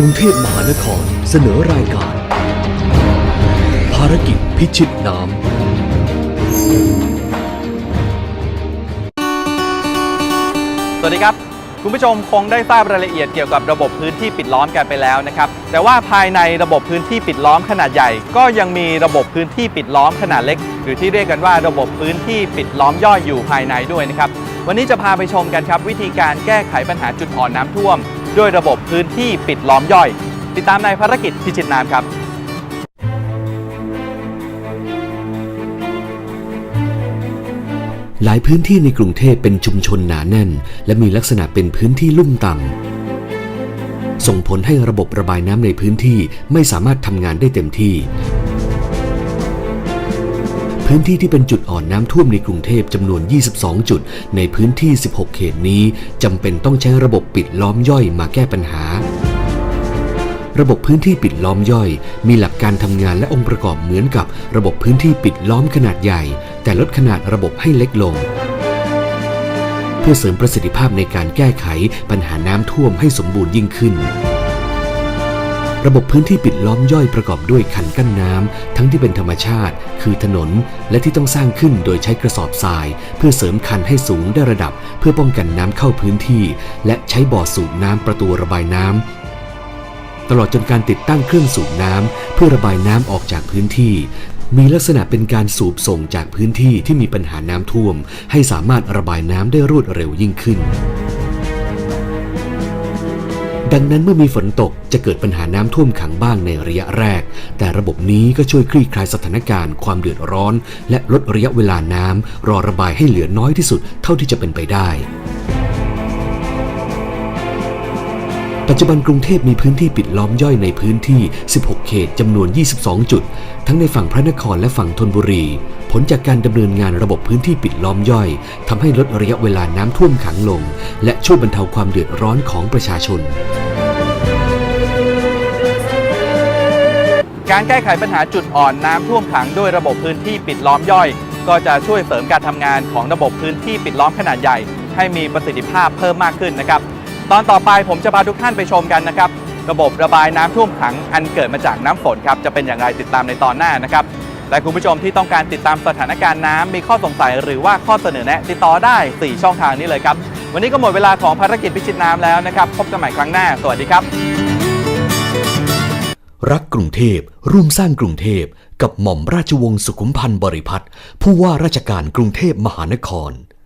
รุงเทพมหานครเสนอรายการ ภารกิจพิชิตน้ำ สวัสดีครับ คุณผู้ชมคงได้ทราบรายละเอียดเกี่ยวกับระบบพื้นที่ปิดล้อมกันไปแล้วนะครับ แต่ว่าภายในระบบพื้นที่ปิดล้อมขนาดใหญ่ ก็ยังมีระบบพื้นที่ปิดล้อมขนาดเล็ก หรือที่เรียกกันว่าระบบพื้นที่ปิดล้อมย่อยอยู่ภายในด้วยนะครับ วันนี้จะพาไปชมกันครับ วิธีการแก้ไขปัญหาจุดอ่อนน้ำท่วม ด้วยระบบพื้นที่ปิดล้อมย่อย ติดตามในภารกิจพิชิตน้ำครับหลายพื้นที่ในกรุงเทพเป็นชุมชนหนาแน่น และมีลักษณะเป็นพื้นที่ลุ่มต่ำส่งผลให้ระบบระบายน้ำในพื้นที่ไม่สามารถทำงานได้เต็มที่ พื้นที่ที่เป็นจุดอ่อนน้ำท่วมในกรุงเทพจำนวน 22 จุด ในพื้นที่ 16 เขตนี้จำเป็นต้องใช้ระบบปิดล้อมย่อยมาแก้ปัญหาระบบพื้นที่ปิดล้อมย่อย มีหลักการทำงานและองค์ประกอบเหมือนกับระบบพื้นที่ปิดล้อมขนาดใหญ่ แต่ลดขนาดระบบให้เล็กลง เพื่อเสริมประสิทธิภาพในการแก้ไขปัญหาน้ำท่วมให้สมบูรณ์ยิ่งขึ้น ระบบพื้นที่ปิดล้อมย่อยประกอบด้วยคันกั้นน้ำทั้งที่เป็นธรรมชาติ คือถนน และที่ต้องสร้างขึ้นโดยใช้กระสอบทราย เพื่อเสริมคันให้สูงได้ระดับ เพื่อป้องกันน้ำเข้าพื้นที่ และใช้บ่อสูบน้ำประตูระบายน้ำตลอดจนการติดตั้งเครื่องสูบน้ำเพื่อระบายน้ำออกจากพื้นที่ มีลักษณะเป็นการสูบส่งจากพื้นที่ที่มีปัญหาน้ำท่วม ให้สามารถระบายน้ำได้รวดเร็วยิ่งขึ้น ดังนั้นเมื่อมีฝนตกจะเกิดปัญหาน้ำท่วมขังบ้างในระยะแรก แต่ระบบนี้ก็ช่วยคลี่คลายสถานการณ์ความเดือดร้อน และลดระยะเวลาน้ำรอระบายให้เหลือน้อยที่สุดเท่าที่จะเป็นไปได้ ปัจจุบันกรุงเทพมีพื้นที่ปิดล้อมย่อยในพื้นที่ 16 เขตจำนวน 22 จุด ทั้งในฝั่งพระนครและฝั่งธนบุรี ผลจากการดำเนินงานระบบพื้นที่ปิดล้อมย่อยทำให้ลดระยะเวลาน้ำท่วมขังลง และช่วยบรรเทาความเดือดร้อนของประชาชน การแก้ไขปัญหาจุดอ่อนน้ำท่วมขังด้วยระบบพื้นที่ปิดล้อมย่อย ก็จะช่วยเสริมการทำงานของระบบพื้นที่ปิดล้อมขนาดใหญ่ ให้มีประสิทธิภาพเพิ่มมากขึ้นนะครับ ตอนต่อไปผมจะพาทุกท่านไปชมกันนะครับ ระบบระบายน้ำท่วมขังอันเกิดมาจากน้ำฝนครับจะเป็นอย่างไรติดตามในตอนหน้านะครับและคุณผู้ชมที่ต้องการติดตามสถานการณ์น้ำมีข้อสงสัยหรือว่าข้อเสนอแนะติดต่อได้ 4 ช่องทางนี้เลยครับ วันนี้ก็หมดเวลาของภารกิจพิชิตน้ำแล้วนะครับ พบกันใหม่ครั้งหน้า สวัสดีครับ รักกรุงเทพร่วมสร้างกรุงเทพกับหม่อมราชวงศ์สุขุมพันธ์บริพัตรผู้ว่าราชการกรุงเทพมหานคร